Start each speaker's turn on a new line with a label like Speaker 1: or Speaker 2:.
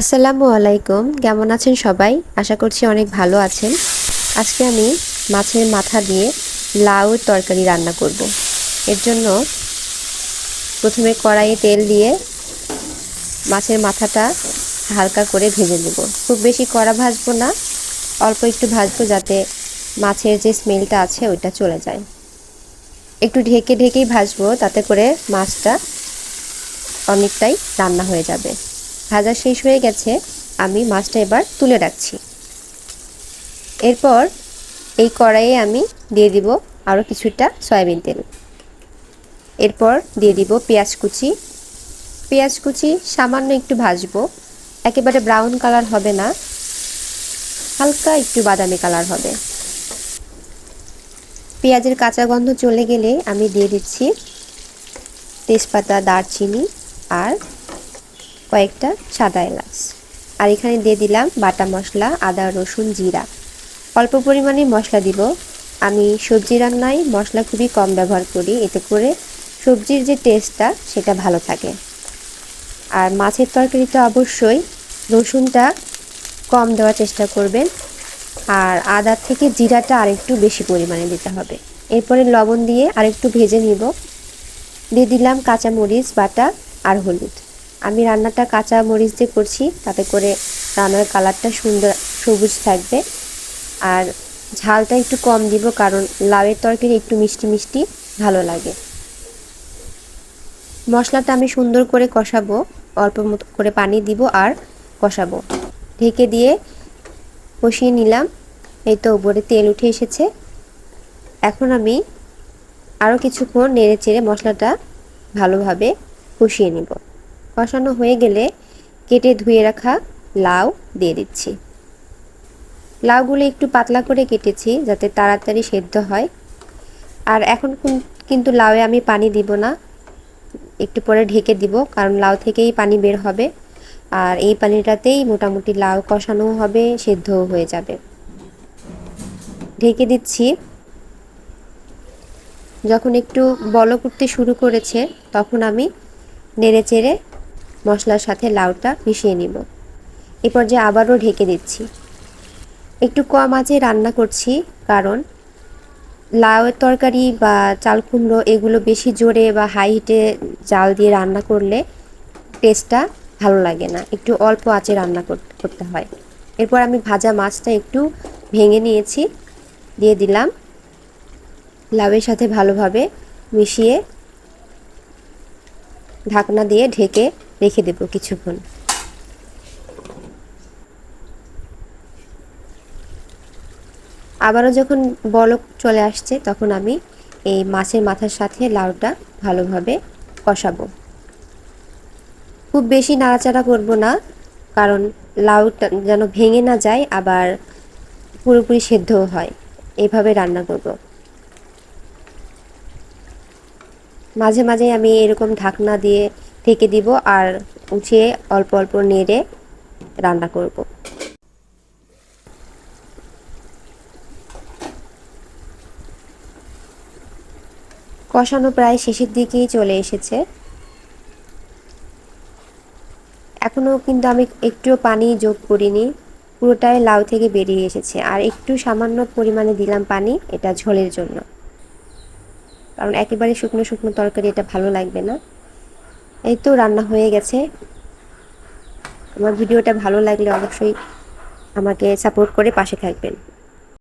Speaker 1: আসসালামু আলাইকুম। কেমন আছেন সবাই? আশা করছি অনেক ভালো আছেন। আজকে আমি মাছের মাথা দিয়ে লাউ তরকারি রান্না করব। এর জন্য প্রথমে কড়াইয়ে তেল দিয়ে মাছের মাথাটা হালকা করে ভেজে নেব। খুব বেশি কড়া ভাজবো না, অল্প একটু ভাজবো যাতে মাছের যে স্মেলটা আছে ওইটা চলে যায়। একটু ঢেকে ঢেকেই ভাজবো, তাতে করে মাছটা অনেকটাই রান্না হয়ে যাবে। ভাজা শেষ হয়ে গেছে, আমি মাছটা এবার তুলে রাখছি। এরপর এই কড়াইয়ে আমি দিয়ে দিব আরও কিছুটা সয়াবিন তেল। এরপর দিয়ে দিব পেঁয়াজ কুচি। পেঁয়াজ কুচি সামান্য একটু ভাজবো, একেবারে ব্রাউন কালার হবে না, হালকা একটু বাদামি কালার হবে। পেঁয়াজের কাঁচা গন্ধ চলে গেলে আমি দিয়ে দিচ্ছি তেজপাতা, দারচিনি আর কয়েকটা সাদা এলাচ। আর এখানে দিয়ে দিলাম বাটা মশলা, আদা, রসুন, জিরা। অল্প পরিমাণে মশলা দিব। আমি সবজি রান্নায় মশলা খুবই কম ব্যবহার করি। এতে করে সবজির যে টেস্টটা সেটা ভালো থাকে। আর মাছের তরকারিতে অবশ্যই রসুনটা কম দেওয়ার চেষ্টা করবেন। আর আদার থেকে জিরাটা আরেকটু বেশি পরিমাণে দিতে হবে। এরপরে লবণ দিয়ে আরেকটু ভেজে নিব। দিয়ে দিলাম কাঁচামরিচ, বাটা আর হলুদ। আমি রান্নাটা কাঁচা মরিচ দিয়ে করছি, তাতে করে রান্নার কালারটা সুন্দর, সবুজ থাকবে। আর ঝালটা একটু কম দিব, কারণ লাউয়ের তরকারি একটু মিষ্টি মিষ্টি ভালো লাগে। মশলাটা আমি সুন্দর করে কষাবো, অল্প মতো করে পানি দিব আর কষাবো। ঢেকে দিয়ে কষিয়ে নিলাম, এই তো উপরে তেল উঠে এসেছে। এখন আমি আরও কিছুক্ষণ নেড়ে চেড়ে মশলাটা ভালোভাবে কষিয়ে নিব। কষানো হয়ে গেলে কেটে ধুয়ে রাখা লাউ দিয়ে দিচ্ছি। লাউগুলো একটু পাতলা করে কেটেছি যাতে তাড়াতাড়ি সেদ্ধ হয়। আর এখন কিন্তু লাউয়ে আমি পানি দিব না। একটু পরে ঢেকে দিব, কারণ লাউ থেকেই পানি বের হবে। আর এই পানিটাতেই মোটামুটি লাউ কষানো হবে, সেদ্ধও হয়ে যাবে। ঢেকে দিচ্ছি। যখন একটু বল করতে শুরু করেছে, তখন আমি নেড়ে চেড়ে মশলার সাথে লাউটা মিশিয়ে নিব। এ পর্যায়ে আবারও ঢেকে দিচ্ছি। একটু কম আঁচে রান্না করছি, কারণ লাউয়ের তরকারি বা চাল কুমড়ো এগুলো বেশি জোরে বা হাই হিটে জাল দিয়ে রান্না করলে টেস্টটা ভালো লাগে না। একটু অল্প আঁচে রান্না করতে হয়। এরপর আমি ভাজা মাছটা একটু ভেঙে নিয়েছি, দিয়ে দিলাম লাউয়ের সাথে ভালোভাবে মিশিয়ে ঢাকনা দিয়ে ঢেকে রেখে দেব কিছুক্ষণ। আবারও যখন বলক চলে আসছে, তখন আমি এই মাছের মাথার সাথে লাউটা ভালোভাবে কষাবো। খুব বেশি নাড়াচাড়া করব না, কারণ লাউটা যেন ভেঙে না যায়, আবার পুরোপুরি সেদ্ধও হয়। এভাবে রান্না করব। মাঝে মাঝে আমি এরকম ঢাকনা দিয়ে ঢেকে দিব আর উঠিয়ে অল্প অল্প নেড়ে রান্না করব। কষানো প্রায় শেষের দিকেই চলে এসেছে। এখনও কিন্তু আমি একটুও পানি যোগ করিনি, পুরোটাই লাউ থেকে বেরিয়ে এসেছে। আর একটু সামান্য পরিমাণে দিলাম পানি, এটা ঝোলের জন্য। কারণ একেবারে শুকনো শুকনো তরকারি, এটা ভালো লাগবে না। এই তো রান্না হয়ে গেছে। আমার ভিডিওটা ভালো লাগলে অবশ্যই আমাকে সাপোর্ট করে পাশে থাকবেন।